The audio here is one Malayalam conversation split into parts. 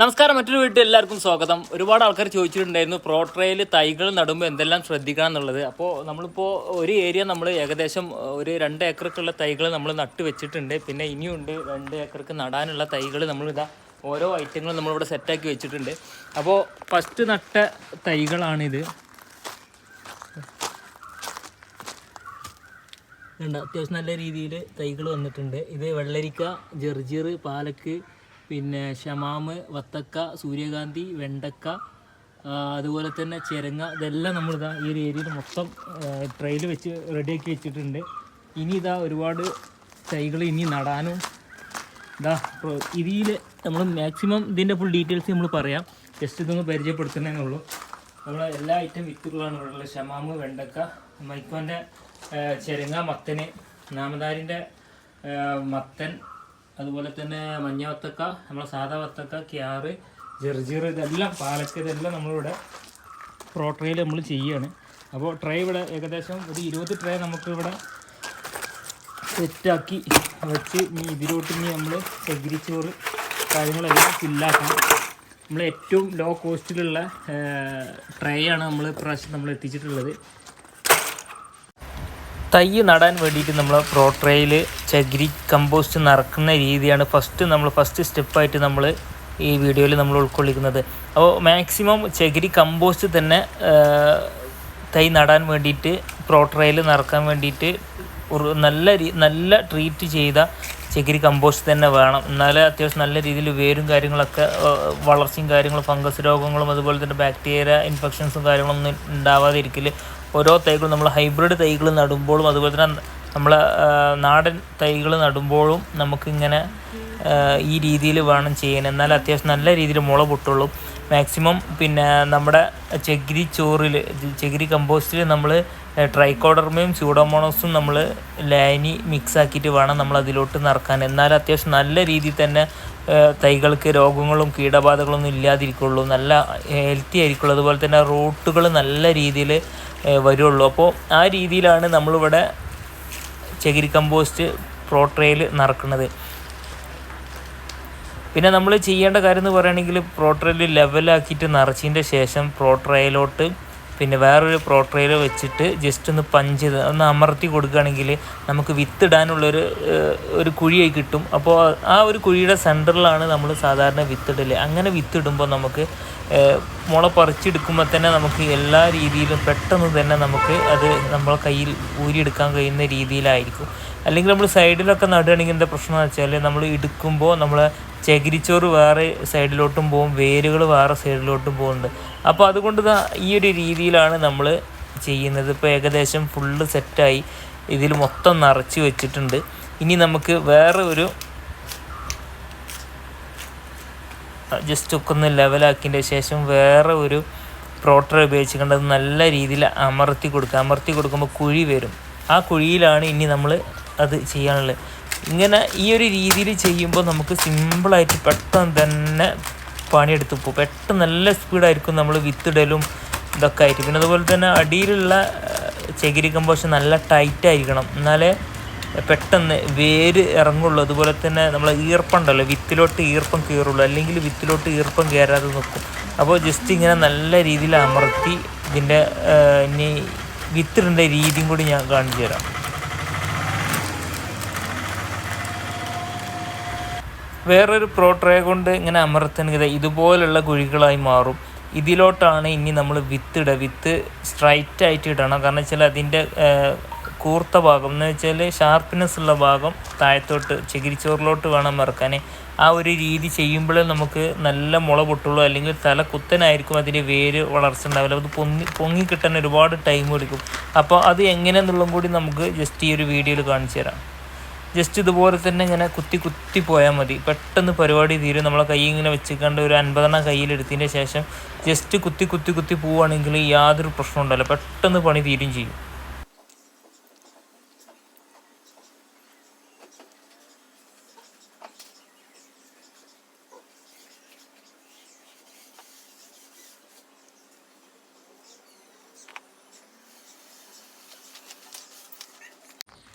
നമസ്കാരം മറ്റൊരു വീട്ടിൽ എല്ലാവർക്കും സ്വാഗതം. ഒരുപാട് ആൾക്കാർ ചോദിച്ചിട്ടുണ്ടായിരുന്നു പ്രോട്രയിൽ തൈകൾ നടുമ്പോൾ എന്തെല്ലാം ശ്രദ്ധിക്കണം എന്നുള്ളത്. അപ്പോൾ നമ്മളിപ്പോൾ ഒരു ഏരിയ നമ്മൾ ഏകദേശം ഒരു രണ്ട് ഏക്കർക്കുള്ള തൈകൾ നമ്മൾ നട്ട് വെച്ചിട്ടുണ്ട്. പിന്നെ ഇനിയുണ്ട് രണ്ട് ഏക്കർക്ക് നടാനുള്ള തൈകൾ നമ്മളിതാ ഓരോ ഐറ്റങ്ങളും നമ്മളിവിടെ സെറ്റാക്കി വെച്ചിട്ടുണ്ട്. അപ്പോൾ ഫസ്റ്റ് നട്ട തൈകളാണിത്. അത്യാവശ്യം നല്ല രീതിയിൽ തൈകൾ വന്നിട്ടുണ്ട്. ഇത് വെള്ളരിക്ക ജർജീർ പാലക്ക് പിന്നെ ഷമാമ് വത്തക്ക സൂര്യകാന്തി വെണ്ടക്ക അതുപോലെ തന്നെ ചിരങ്ങ ഇതെല്ലാം നമ്മളിതാ ഈ ഒരു ഏരിയയിൽ മൊത്തം ട്രെയിൽ വെച്ച് റെഡിയാക്കി വെച്ചിട്ടുണ്ട്. ഇനി ഇതാ ഒരുപാട് തൈകൾ ഇനി നടാനും ഇതാ ഇതിൽ നമ്മൾ മാക്സിമം ഇതിന്റെ ഫുൾ ഡീറ്റെയിൽസ് നമ്മൾ പറയാം. ജസ്റ്റ് ഇതൊന്ന് പരിചയപ്പെടുത്തുന്നതിനുള്ളൂ നമ്മൾ എല്ലാ ഐറ്റം വിത്തുകളാണ് ഇവിടെ ഉള്ളത്. ഷമാമ് വെണ്ടക്ക മൈക്കോന്റെ ചെരങ്ങ മത്തന് നാമദാരിന്റെ മത്തൻ അതുപോലെ തന്നെ മഞ്ഞ വത്തക്ക നമ്മളെ സാധാ വത്തക്ക ക്യാറ് ജെർജീർ ഇതെല്ലാം പാലക്ക ഇതെല്ലാം നമ്മളിവിടെ പ്രോ ട്രേയിൽ നമ്മൾ ചെയ്യുകയാണ് അപ്പോൾ ട്രേ ഇവിടെ ഏകദേശം ഒരു ഇരുപത് ട്രേ നമുക്കിവിടെ സെറ്റാക്കി വെച്ച് ഇനി ഇതിലോട്ട് ഇനി നമ്മൾ ചകിരിച്ചോറ് കാര്യങ്ങളെല്ലാം ഫില്ലാക്കണം. നമ്മൾ ഏറ്റവും ലോ കോസ്റ്റിലുള്ള ട്രേ ആണ് നമ്മൾ ഇപ്രാവശ്യം നമ്മൾ എത്തിച്ചിട്ടുള്ളത് തൈ നടാൻ വേണ്ടിയിട്ട് നമ്മൾ പ്രോട്രയിൽ ചകിരി കമ്പോസ്റ്റ് നിറക്കുന്ന രീതിയാണ് ഫസ്റ്റ് നമ്മൾ ഫസ്റ്റ് സ്റ്റെപ്പായിട്ട് നമ്മൾ ഈ വീഡിയോയിൽ നമ്മൾ ഉൾക്കൊള്ളിക്കുന്നത്. അപ്പോൾ മാക്സിമം ചകിരി കമ്പോസ്റ്റ് തന്നെ തൈ നടാൻ വേണ്ടിയിട്ട് പ്രോട്രയിൽ നിറക്കാൻ വേണ്ടിയിട്ട് ഒരു നല്ല രീ നല്ല ട്രീറ്റ് ചെയ്ത ചകിരി കമ്പോസ്റ്റ് തന്നെ വേണം. എന്നാലേ അത്യാവശ്യം നല്ല രീതിയിൽ വേരും കാര്യങ്ങളൊക്കെ വളർച്ചയും കാര്യങ്ങളും ഫംഗസ് രോഗങ്ങളും അതുപോലെ തന്നെ ബാക്ടീരിയ ഇൻഫെക്ഷൻസും കാര്യങ്ങളൊന്നും ഉണ്ടാവാതെ ഇരിക്കൽ ഓരോ തൈകളും നമ്മൾ ഹൈബ്രിഡ് തൈകൾ നടുമ്പോഴും അതുപോലെ തന്നെ നമ്മൾ നാടൻ തൈകൾ നടുമ്പോഴും നമുക്കിങ്ങനെ ഈ രീതിയിൽ വേണം ചെയ്യാൻ. എന്നാൽ അത്യാവശ്യം നല്ല രീതിയിൽ മുള പൊട്ടുള്ളൂ. മാക്സിമം പിന്നെ നമ്മുടെ ചകിരി ചോറിൽ ചകിരി കമ്പോസ്റ്റിൽ നമ്മൾ ട്രൈക്കോഡർമയും സ്യൂഡോമോണോസും നമ്മൾ ലൈനി മിക്സ് ആക്കിയിട്ട് വേണം നമ്മൾ അതിലോട്ട് നിറക്കാൻ എന്നാൽ അത്യാവശ്യം നല്ല രീതിയിൽ തന്നെ തൈകൾക്ക് രോഗങ്ങളും കീടബാധകളൊന്നും ഇല്ലാതിരിക്കുള്ളൂ. നല്ല ഹെൽത്തി ആയിരിക്കുള്ളൂ. അതുപോലെ തന്നെ റൂട്ടുകൾ നല്ല രീതിയിൽ വരുള്ളൂ. അപ്പോൾ ആ രീതിയിലാണ് നമ്മളിവിടെ ചകിരി കമ്പോസ്റ്റ് പ്രോട്രയിൽ നിറക്കുന്നത് പിന്നെ നമ്മൾ ചെയ്യേണ്ട കാര്യം എന്ന് പറയുകയാണെങ്കിൽ പ്രോട്രയിൽ ലെവലാക്കിയിട്ട് നിറച്ചതിന്റെ ശേഷം പ്രോട്രയിലോട്ട് പിന്നെ വേറൊരു പ്രോട്രയിൽ വെച്ചിട്ട് ജസ്റ്റ് ഒന്ന് പഞ്ച് ഒന്ന് അമർത്തി കൊടുക്കുകയാണെങ്കിൽ നമുക്ക് വിത്തിടാനുള്ളൊരു ഒരു കുഴിയായി കിട്ടും. അപ്പോൾ ആ ഒരു കുഴിയുടെ സെന്ററിലാണ് നമ്മൾ സാധാരണ വിത്തിടൽ അങ്ങനെ വിത്തിടുമ്പോൾ നമുക്ക് മുള പറിച്ചെടുക്കുമ്പോൾ തന്നെ നമുക്ക് എല്ലാ രീതിയിലും പെട്ടെന്ന് തന്നെ നമുക്ക് അത് നമ്മളെ കയ്യിൽ ഊരിയെടുക്കാൻ കഴിയുന്ന രീതിയിലായിരിക്കും. അല്ലെങ്കിൽ നമ്മൾ സൈഡിലൊക്കെ നടുകയാണെങ്കിൽ എന്താ പ്രശ്നം എന്ന് വെച്ചാൽ നമ്മൾ എടുക്കുമ്പോൾ നമ്മൾ ചകിരിച്ചോറ് വേറെ സൈഡിലോട്ടും പോകും വേരുകൾ വേറെ സൈഡിലോട്ടും പോകുന്നുണ്ട്. അപ്പോൾ അതുകൊണ്ട് ഈ ഒരു രീതിയിലാണ് നമ്മൾ ചെയ്യുന്നത്. ഇപ്പോൾ ഏകദേശം ഫുള്ള് സെറ്റായി ഇതിൽ മൊത്തം നിറച്ച് വെച്ചിട്ടുണ്ട്. ഇനി നമുക്ക് വേറെ ഒരു ജസ്റ്റ് ഒക്കെ ഒന്ന് ലെവലാക്കിയതിന്റെ ശേഷം വേറെ ഒരു പ്രോട്ടർ ഉപയോഗിച്ചുകൊണ്ട് അത് നല്ല രീതിയിൽ അമർത്തി കൊടുക്കുക. അമർത്തി കൊടുക്കുമ്പോൾ കുഴി വരും. ആ കുഴിയിലാണ് ഇനി നമ്മൾ അത് ചെയ്യാനുള്ളത്. ഇങ്ങനെ ഈ ഒരു രീതിയിൽ ചെയ്യുമ്പോൾ നമുക്ക് സിമ്പിളായിട്ട് പെട്ടെന്ന് തന്നെ പണിയെടുത്ത് പോകും പെട്ടെന്ന് നല്ല സ്പീഡായിരിക്കും നമ്മൾ വിത്തിടലും ഇതൊക്കെ ആയിട്ട്. പിന്നെ അതുപോലെ തന്നെ അടിയിലുള്ള ചകിരി കമ്പോഷൻ നല്ല ടൈറ്റ് ആയിരിക്കണം. എന്നാലേ പെട്ടെന്ന് വേര് ഇറങ്ങുള്ളൂ. അതുപോലെ തന്നെ നമ്മൾ ഈർപ്പുണ്ടല്ലോ വിത്തിലോട്ട് ഈർപ്പം കയറുള്ളൂ. അല്ലെങ്കിൽ വിത്തിലോട്ട് ഈർപ്പം കയറാതെ നിൽക്കും. അപ്പോൾ ജസ്റ്റ് ഇങ്ങനെ നല്ല രീതിയിൽ അമർത്തി ഇതിന്റെ ഇനി വിത്തിടേണ്ട രീതിയും കൂടി ഞാൻ കാണിച്ചു തരാം വേറൊരു പ്രോ ട്രേ കൊണ്ട് ഇങ്ങനെ അമർത്തണെങ്കിൽ ഇതുപോലുള്ള കുഴികളായി മാറും. ഇതിലോട്ടാണ് ഇനി നമ്മൾ വിത്തിടുക വിത്ത് സ്ട്രൈറ്റ് ആയിട്ട് ഇടണം. കാരണം വെച്ചാൽ അതിന്റെ കൂർത്ത ഭാഗം എന്ന് വെച്ചാൽ ഷാർപ്പ്നെസ് ഉള്ള ഭാഗം താഴത്തോട്ട് ചകിരിച്ചോറിലോട്ട് വേണം ഇറക്കാൻ ആ ഒരു രീതി ചെയ്യുമ്പോഴേ നമുക്ക് നല്ല മുള പൊട്ടുള്ളൂ. അല്ലെങ്കിൽ തല കുത്തനായിരിക്കും അതിന്റെ വേര് വളർച്ച ഉണ്ടാവില്ല അത് പൊങ്ങി പൊങ്ങി കിട്ടാൻ ഒരുപാട് ടൈം എടുക്കും. അപ്പോൾ അത് എങ്ങനെയെന്നുള്ളതും കൂടി നമുക്ക് ജസ്റ്റ് ഈ ഒരു വീഡിയോയിൽ കാണിച്ചു തരാം. ജസ്റ്റ് ഇതുപോലെ തന്നെ ഇങ്ങനെ കുത്തി കുത്തി പോയാൽ മതി. പെട്ടെന്ന് പരിപാടി തീരും. നമ്മളെ കൈ ഇങ്ങനെ വെച്ചിക്കാണ്ട് ഒരു അൻപതെണ്ണം കയ്യിലെടുത്തതിന്റെ ശേഷം ജസ്റ്റ് കുത്തി കുത്തി കുത്തി പോവുകയാണെങ്കിൽ യാതൊരു പ്രശ്നമുണ്ടല്ലോ പെട്ടെന്ന് പണി തീരും ചെയ്യും.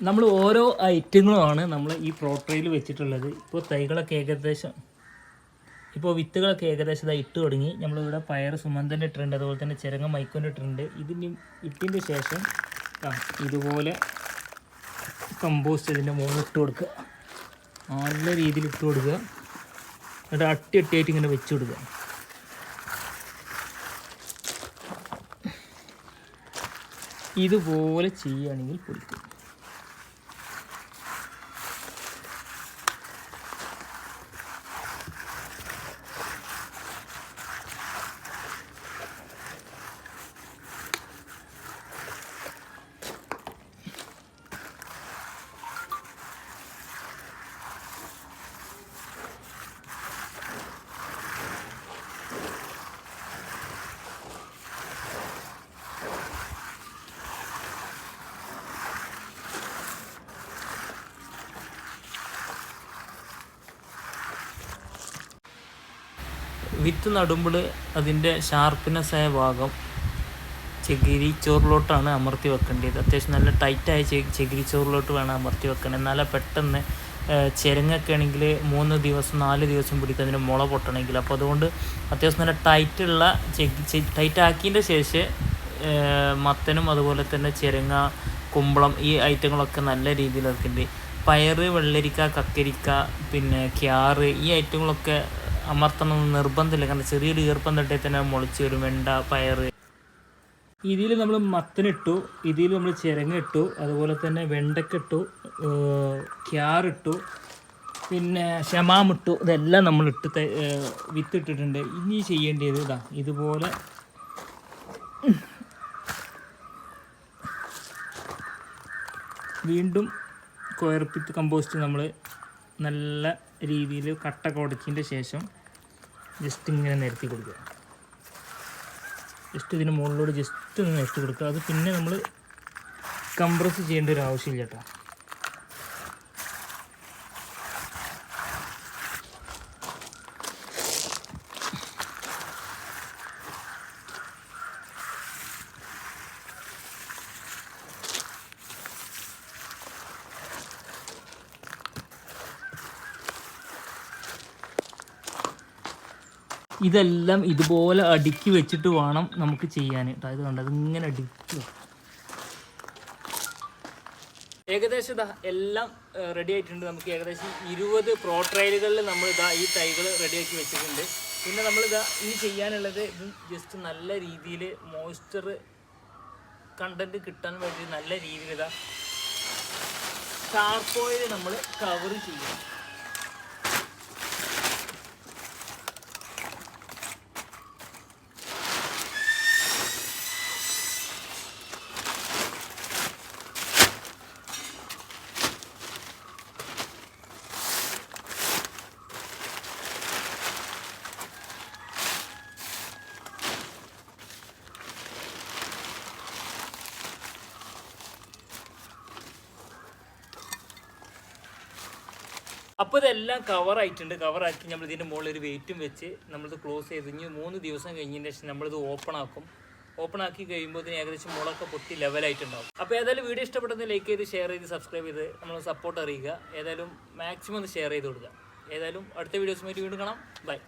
നമ്മൾ ഓരോ ഐറ്റങ്ങളുമാണ് നമ്മൾ ഈ പ്രോട്ടറിയിൽ വെച്ചിട്ടുള്ളത്. ഇപ്പോൾ തൈകളൊക്കെ ഏകദേശം ഇപ്പോൾ വിത്തുകളൊക്കെ ഏകദേശം ഇതാ ഇട്ട് തുടങ്ങി. നമ്മളിവിടെ പയർ സുമന്തന്റെ ഇട്ടിട്ടുണ്ട് അതുപോലെ തന്നെ ചിരങ്ങ മൈക്കോന്റെ ഇട്ടിട്ടുണ്ട് ഇതിന് ഇട്ടിന്റെ ശേഷം ഇതുപോലെ കമ്പോസ്റ്റ് ഇതിന്റെ മുകളിൽ ഇട്ട് കൊടുക്കുക. നല്ല രീതിയിൽ ഇട്ട് കൊടുക്കുക. എന്നിട്ട് അട്ടി അട്ടിയായിട്ട് ഇങ്ങനെ വെച്ച് കൊടുക്കുക. ഇതുപോലെ ചെയ്യുകയാണെങ്കിൽ പൊളിക്കും. വിത്ത് നടുമ്പോൾ അതിന്റെ ഷാർപ്പ്നെസ് ആയ ഭാഗം ചകിരി ചോറിലോട്ടാണ് അമർത്തി വെക്കേണ്ടത്. അത്യാവശ്യം നല്ല ടൈറ്റായ ചകിരി ചോറിലോട്ട് വേണം അമർത്തി വെക്കണം. എന്നാലേ പെട്ടെന്ന് ചിരങ്ങൊക്കെ ആണെങ്കിൽ മൂന്ന് ദിവസം നാല് ദിവസം പിടിക്കും. അതിന് മുള പൊട്ടണമെങ്കിൽ. അപ്പോൾ അതുകൊണ്ട് അത്യാവശ്യം നല്ല ടൈറ്റുള്ള ടൈറ്റ് ആക്കിയതിന്റെ ശേഷം മത്തനും അതുപോലെ തന്നെ ചെരങ്ങ കുമ്പളം ഈ ഐറ്റങ്ങളൊക്കെ നല്ല രീതിയിൽ ഇറക്കുന്നുണ്ട് പയറ് വെള്ളരിക്ക കക്കരിക്ക പിന്നെ ക്യാറ് ഈ ഐറ്റങ്ങളൊക്കെ അമർത്തണം എന്ന് നിർബന്ധമില്ല. കാരണം ചെറിയൊരു ഈർപ്പം തട്ടി തന്നെ മുളച്ച് വരും. വെണ്ട പയർ. ഇതിൽ നമ്മൾ മത്തനിട്ടു ഇതിൽ നമ്മൾ ചിരങ്ങ ഇട്ടു. അതുപോലെ തന്നെ വെണ്ടക്കിട്ടു ക്യാറിട്ടു പിന്നെ ഷമാമിട്ടു ഇതെല്ലാം നമ്മൾ ഇട്ട് വിത്തിട്ടിട്ടുണ്ട്. ഇനി ചെയ്യേണ്ടത് ഇതാ. ഇതുപോലെ. വീണ്ടും കുഴപ്പിത്ത് കമ്പോസ്റ്റ് നമ്മൾ നല്ല രീതിയിൽ കട്ട കുടച്ചതിന്റെ ശേഷം ജസ്റ്റ് ഇങ്ങനെ നിരത്തി കൊടുക്കുക. ജസ്റ്റ് ഇതിന് മുകളിലൂടെ ജസ്റ്റ് ഒന്ന് നിരത്തി കൊടുക്കുക. അത് പിന്നെ നമ്മൾ കംപ്രസ് ചെയ്യേണ്ട ഒരു ആവശ്യമില്ല കേട്ടോ. ഇതെല്ലാം ഇതുപോലെ അടുക്കി വെച്ചിട്ട് വേണം നമുക്ക് ചെയ്യാൻ. കേട്ടോ അത് കണ്ടത് ഇങ്ങനെ അടുക്കി ഏകദേശം ഇതാ എല്ലാം റെഡി ആയിട്ടുണ്ട്. നമുക്ക് ഏകദേശം ഇരുപത് പ്രോ ട്രയലുകളിൽ നമ്മൾ ഇതാ ഈ തൈകൾ റെഡിയാക്കി വെച്ചിട്ടുണ്ട്. പിന്നെ നമ്മൾ ഇതാ ഇനി ചെയ്യാനുള്ളത് ഇത് ജസ്റ്റ് നല്ല രീതിയിൽ മോയ്സ്ചർ കണ്ടന്റ് കിട്ടാൻ വേണ്ടി നല്ല രീതിയിൽ ഇതാ ടാർപ്പോയിൽ നമ്മൾ കവർ ചെയ്യണം. അപ്പോൾ ഇതെല്ലാം കവർ ആക്കി നമ്മൾ ഇതിന്റെ മുകളിൽ ഒരു വെയിറ്റും വെച്ച് നമ്മളിത് ക്ലോസ് ചെയ്ത് ഇനി മൂന്ന് ദിവസം കഴിഞ്ഞതിന് ശേഷം നമ്മളിത് ഓപ്പൺ ആക്കും. ഓപ്പൺ ആക്കി കഴിയുമ്പോൾ ഇതിന് ഏകദേശം മുളൊക്കെ പൊട്ടി ലെവലായിട്ടുണ്ടാവും അപ്പോൾ ഏതായാലും വീഡിയോ ഇഷ്ടപ്പെടുന്ന ലൈക്ക് ചെയ്ത് ഷെയർ ചെയ്ത് സബ്സ്ക്രൈബ് ചെയ്ത് നമ്മൾ സപ്പോർട്ട് അറിയുക. ഏതായാലും മാക്സിമം ഒന്ന് ഷെയർ ചെയ്ത് കൊടുക്കുക. ഏതായാലും അടുത്ത വീഡിയോസുമായിട്ട് വീണ്ടും കാണാം. ബൈ